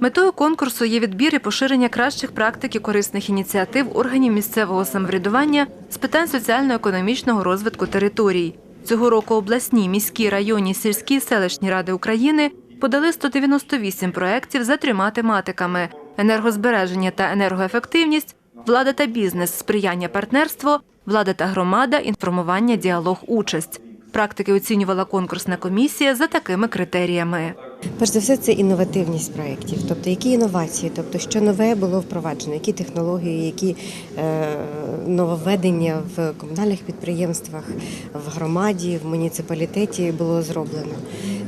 Метою конкурсу є відбір і поширення кращих практик і корисних ініціатив органів місцевого самоврядування з питань соціально-економічного розвитку територій. Цього року обласні, міські, районні, сільські селищні ради України подали 198 проєктів за трьома тематиками: енергозбереження та енергоефективність, влада та бізнес, сприяння партнерство, влада та громада, інформування, діалог, участь. Практики оцінювала конкурсна комісія за такими критеріями. Перш за все, це інновативність проєктів, тобто які інновації, тобто що нове було впроваджено, які технології, які е, нововведення в комунальних підприємствах, в громаді, в муніципалітеті було зроблено.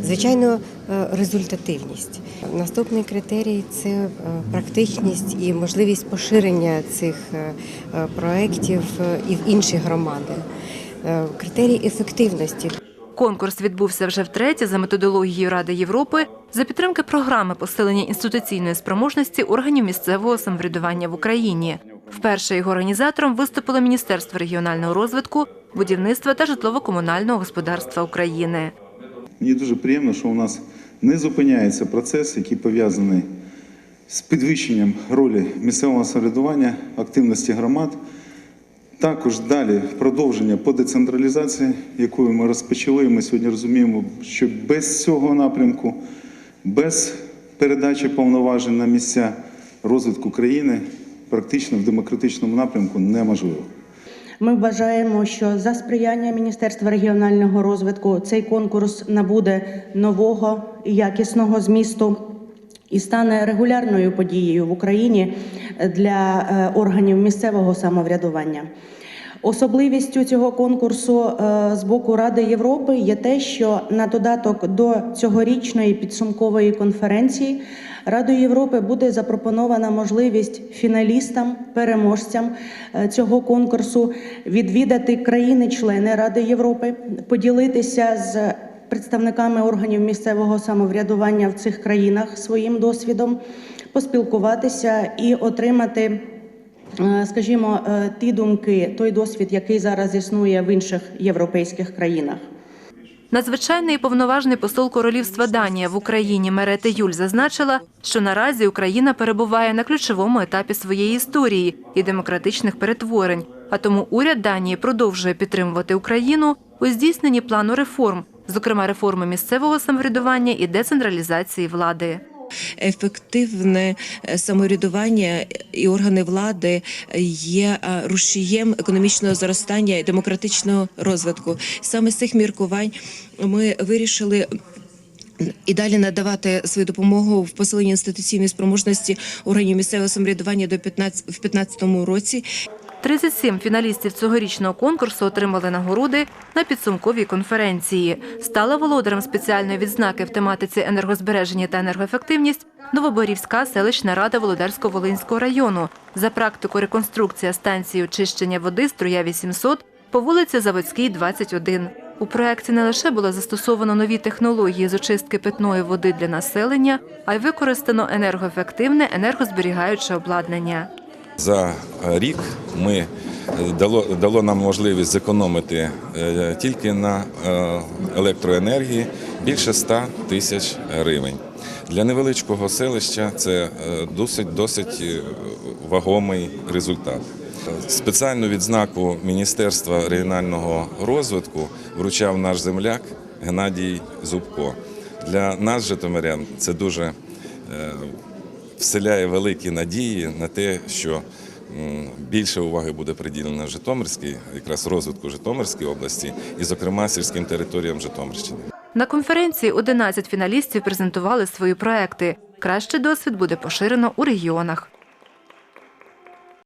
Звичайно, е, результативність. Наступний критерій це е, практичність і можливість поширення цих проєктів і в інші громади. Критерій ефективності. Конкурс відбувся вже втретє за методологією Ради Європи за підтримки програми посилення інституційної спроможності органів місцевого самоврядування в Україні. Вперше його організатором виступило Міністерство регіонального розвитку, будівництва та житлово-комунального господарства України. Мені дуже приємно, що у нас не зупиняється процес, який пов'язаний з підвищенням ролі місцевого самоврядування, активності громад. Також далі продовження по децентралізації, якою ми розпочали. Ми сьогодні розуміємо, що без цього напрямку, без передачі повноважень на місця розвитку країни, практично в демократичному напрямку неможливо. Ми вважаємо, що за сприяння Міністерства регіонального розвитку цей конкурс набуде нового і якісного змісту і стане регулярною подією в Україні для е, органів місцевого самоврядування. Особливістю цього конкурсу е, з боку Ради Європи є те, що на додаток до цьогорічної підсумкової конференції Радою Європи буде запропонована можливість фіналістам, переможцям е, цього конкурсу відвідати країни-члени Ради Європи, поділитися з представниками органів місцевого самоврядування в цих країнах своїм досвідом, поспілкуватися і отримати. Е, Скажімо, е, ті думки, той досвід, який зараз існує в інших європейських країнах. Надзвичайний і повноважний посол королівства Данія в Україні Мерете Юль зазначила, що наразі Україна перебуває на ключовому етапі своєї історії і демократичних перетворень. А тому уряд Данії продовжує підтримувати Україну у здійсненні плану реформ, зокрема реформи місцевого самоврядування і децентралізації влади. Ефективне е, самоврядування і органи влади є е, рушієм економічного зростання і демократичного розвитку. Саме з цих міркувань ми вирішили. І далі надавати свою допомогу в посиленні інституційної спроможності органів місцевого самоврядування до 15, в 2015 році 37 фіналістів цьогорічного конкурсу отримали нагороди на підсумковій конференції. Стала володарем спеціальної відзнаки в тематиці енергозбереження та енергоефективність Новоборівська селищна рада Володарсько-Волинського району за практику реконструкція станції очищення води струя 800 по вулиці Заводській, 21. У проєкті не лише було застосовано нові технології з очистки питної води для населення, а й використано енергоефективне енергозберігаюче обладнання. За рік ми е, дало, дало нам можливість зекономити е, тільки на е, електроенергії більше 100 тисяч гривень. Для невеличкого селища це е, досить досить е, вагомий результат. Спеціальну відзнаку Міністерства регіонального розвитку вручав наш земляк Геннадій Зубко. Для нас, житомирян, це дуже е, вселяє великі надії на те, що більше уваги буде приділено Житомирській, якраз розвитку Житомирської області, і, зокрема, сільським територіям Житомирщини. На конференції 11 фіналістів презентували свої проекти. Кращий досвід буде поширено у регіонах.